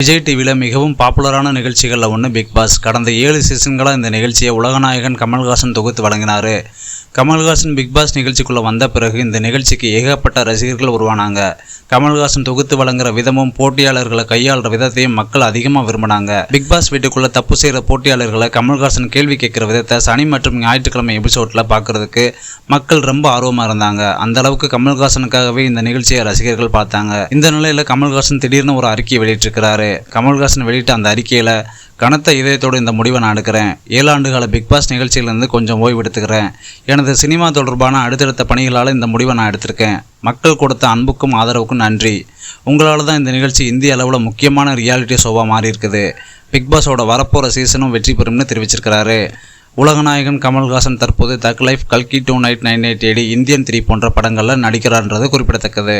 விஜய் டிவியில் மிகவும் பாப்புலரான நிகழ்ச்சிகளில் ஒன்று பிக் பாஸ் கடந்த ஏழு சீசன்களாக இந்த நிகழ்ச்சியை உலகநாயகன் கமல்ஹாசன் தொகுத்து வழங்கினார். கமல்ஹாசன் பிக் பாஸ் நிகழ்ச்சிக்குள்ளே வந்த பிறகு இந்த நிகழ்ச்சிக்கு ஏகப்பட்ட ரசிகர்கள் உருவானாங்க. கமல்ஹாசன் தொகுத்து வழங்குற விதமும் போட்டியாளர்களை கையாளுற விதத்தையும் மக்கள் அதிகமாக விரும்பினாங்க. பிக்பாஸ் வீட்டுக்குள்ளே வீட்டுக்குள்ள தப்பு செய்கிற போட்டியாளர்களை கமல்ஹாசன் கேள்வி கேட்குற விதத்தை சனி மற்றும் ஞாயிற்றுக்கிழமை எபிசோடில் பார்க்கறதுக்கு மக்கள் ரொம்ப ஆர்வமாக இருந்தாங்க. அந்த அளவுக்கு கமல்ஹாசனுக்காகவே இந்த நிகழ்ச்சியை ரசிகர்கள் பார்த்தாங்க. இந்த நிலையில் கமல்ஹாசன் திடீர்னு ஒரு அறிக்கையை வெளியிட்டிருக்கிறாரு. கமல்ஹாசன் வெளியிட்ட அந்த அறிக்கையில் கனத்த இதயத்தோடு இந்த முடிவை நான் எடுக்கிறேன். ஏழாண்டு கால பிக் பாஸ் கொஞ்சம் ஓய்வு எடுத்துக்கிறேன். எனது சினிமா தொடர்பான அடுத்தடுத்த பணிகளால் இந்த முடிவை நான் எடுத்திருக்கேன். மக்கள் கொடுத்த அன்புக்கும் ஆதரவுக்கும் நன்றி. உங்களால் தான் இந்த நிகழ்ச்சி இந்திய அளவில் முக்கியமான ரியாலிட்டி ஷோவாக மாறி இருக்குது பிக் பாஸோட வரப்போகிற சீசனும் வெற்றி பெறும்னு தெரிவிச்சிருக்கிறாரு. உலகநாயகன் கமல்ஹாசன் தற்போது தக் லைஃப் கல்கி two eight nine eight AD Indian three போன்ற படங்களில் நடிக்கிறார்ன்றது குறிப்பிடத்தக்கது.